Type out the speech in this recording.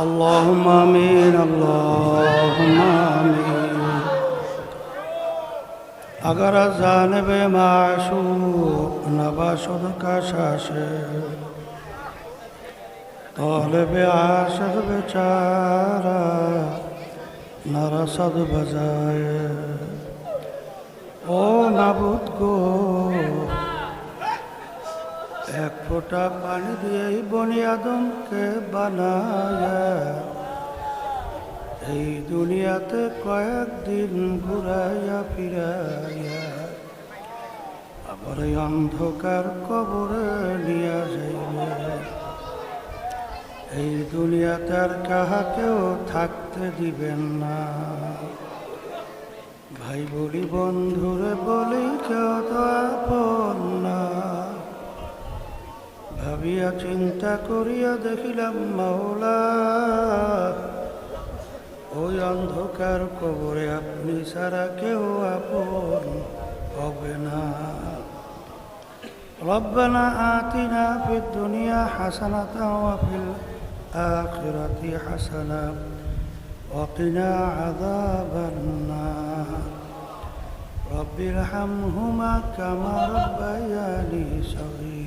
اللهم آمين اللهم آمين اگر جانب معشوق نباشد کشش طالب عاشق بچارا نرسد بجائے او نبود گو এক ফোঁটা পানি দিয়েই বনি আদমকে বানায়। এই দুনিয়াতে কয়েকদিন ঘুরাইয়া ফিরাইয়া আবার এই অন্ধকার কবরে নিয়ে যাইবে। এই দুনিয়াতে আর কাহাকেও থাকতে দিবেন না। ভাই বলি, বন্ধুরে বলি, কেউ তো ভাবিয়া চিন্তা করিয়া দেখিলাম মাওলা ওই অন্ধকার কবরে আপনি সারা কেউ আপন হবে না ربنا آتنا في الدنيا حسنة وفي الآخرة حسنة وقنا عذاب النار رب ارحمهما كما ربياني صغيرا